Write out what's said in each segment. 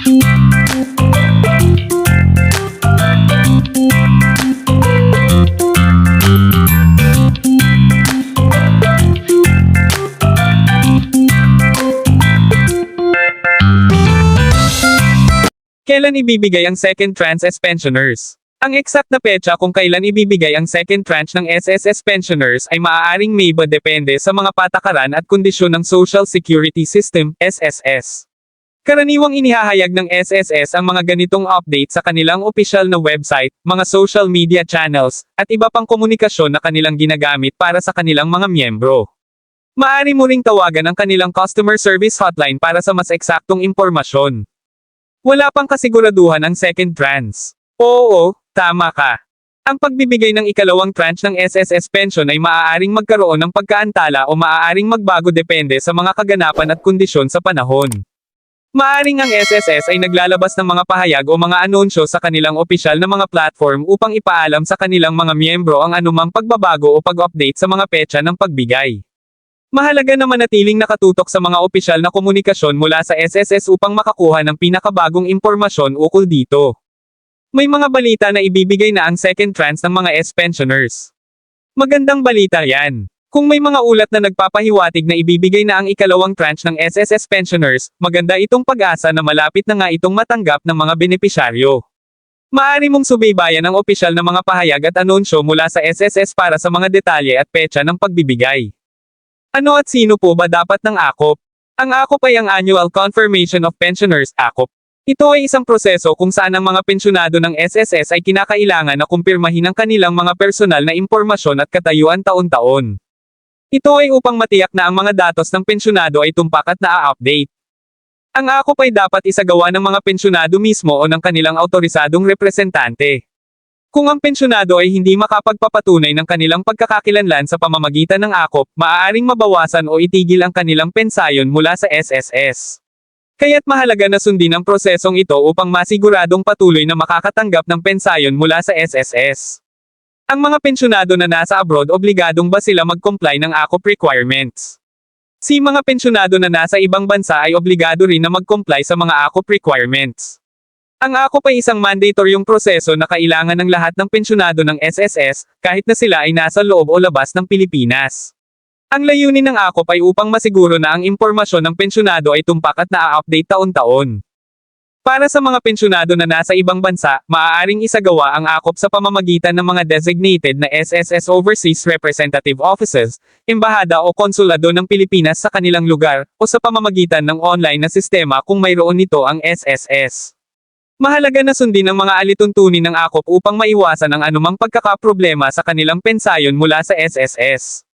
Kailan ibibigay ang second tranche as pensioners? Ang exact na petsa kung kailan ibibigay ang second tranche ng SSS pensioners ay maaaring may iba depende sa mga patakaran at kondisyon ng Social Security System, SSS. Karaniwang inihahayag ng SSS ang mga ganitong update sa kanilang opisyal na website, mga social media channels, at iba pang komunikasyon na kanilang ginagamit para sa kanilang mga miyembro. Maaari mo ring tawagan ang kanilang customer service hotline para sa mas eksaktong impormasyon. Wala pang kasiguraduhan ang second tranche. Oo, tama ka. Ang pagbibigay ng ikalawang tranche ng SSS pension ay maaaring magkaroon ng pagkaantala o maaaring magbago depende sa mga kaganapan at kondisyon sa panahon. Maaring ang SSS ay naglalabas ng mga pahayag o mga anunsyo sa kanilang opisyal na mga platform upang ipaalam sa kanilang mga miyembro ang anumang pagbabago o pag-update sa mga petsa ng pagbigay. Mahalaga na manatiling nakatutok sa mga opisyal na komunikasyon mula sa SSS upang makakuha ng pinakabagong impormasyon ukol dito. May mga balita na ibibigay na ang second tranche ng mga S-pensioners. Magandang balita yan. Kung may mga ulat na nagpapahiwatig na ibibigay na ang ikalawang tranche ng SSS pensioners, maganda itong pag-asa na malapit na nga itong matanggap ng mga benepisyaryo. Maari mong subaybayan ang opisyal na mga pahayag at anunsyo mula sa SSS para sa mga detalye at petsa ng pagbibigay. Ano at sino po ba dapat ng AKOP? Ang AKOP ay ang Annual Confirmation of Pensioners, AKOP. Ito ay isang proseso kung saan ang mga pensyonado ng SSS ay kinakailangan na kumpirmahin ang kanilang mga personal na impormasyon at katayuan taon-taon. Ito ay upang matiyak na ang mga datos ng pensyonado ay tumpak at naa-update. Ang AKOP ay dapat isagawa ng mga pensyonado mismo o ng kanilang autorisadong representante. Kung ang pensyonado ay hindi makapagpapatunay ng kanilang pagkakakilanlan sa pamamagitan ng AKOP, maaaring mabawasan o itigil ang kanilang pensayon mula sa SSS. Kaya't mahalaga na sundin ang prosesong ito upang masiguradong patuloy na makakatanggap ng pensayon mula sa SSS. Ang mga pensyonado na nasa abroad obligadong ba sila mag-comply ng AKOP requirements? Si mga pensyonado na nasa ibang bansa ay obligado rin na mag-comply sa mga AKOP requirements. Ang AKOP ay isang mandatoryong proseso na kailangan ng lahat ng pensyonado ng SSS, kahit na sila ay nasa loob o labas ng Pilipinas. Ang layunin ng AKOP ay upang masiguro na ang impormasyon ng pensyonado ay tumpak at naa-update taon-taon. Para sa mga pensyonado na nasa ibang bansa, maaaring isagawa ang AKOP sa pamamagitan ng mga designated na SSS Overseas Representative Offices, embahada o konsulado ng Pilipinas sa kanilang lugar, o sa pamamagitan ng online na sistema kung mayroon nito ang SSS. Mahalaga na sundin ang mga alituntunin ng AKOP upang maiwasan ang anumang pagkakaproblema sa kanilang pensayon mula sa SSS.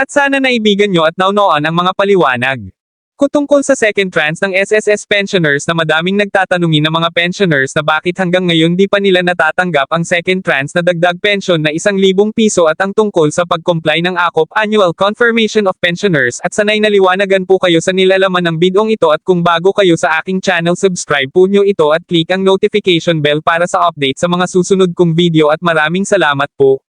At sana naibigan nyo at naunoan ang mga paliwanag. Kutungkol sa second tranche ng SSS pensioners na madaming nagtatanungin ng mga pensioners na bakit hanggang ngayon di pa nila natatanggap ang second tranche na dagdag pension na isang libong piso at ang tungkol sa pag-comply ng AKOP Annual Confirmation of Pensioners at sanay naliwanagan po kayo sa nilalaman ng bidong ito at kung bago kayo sa aking channel subscribe po nyo ito at click ang notification bell para sa update sa mga susunod kong video at maraming salamat po.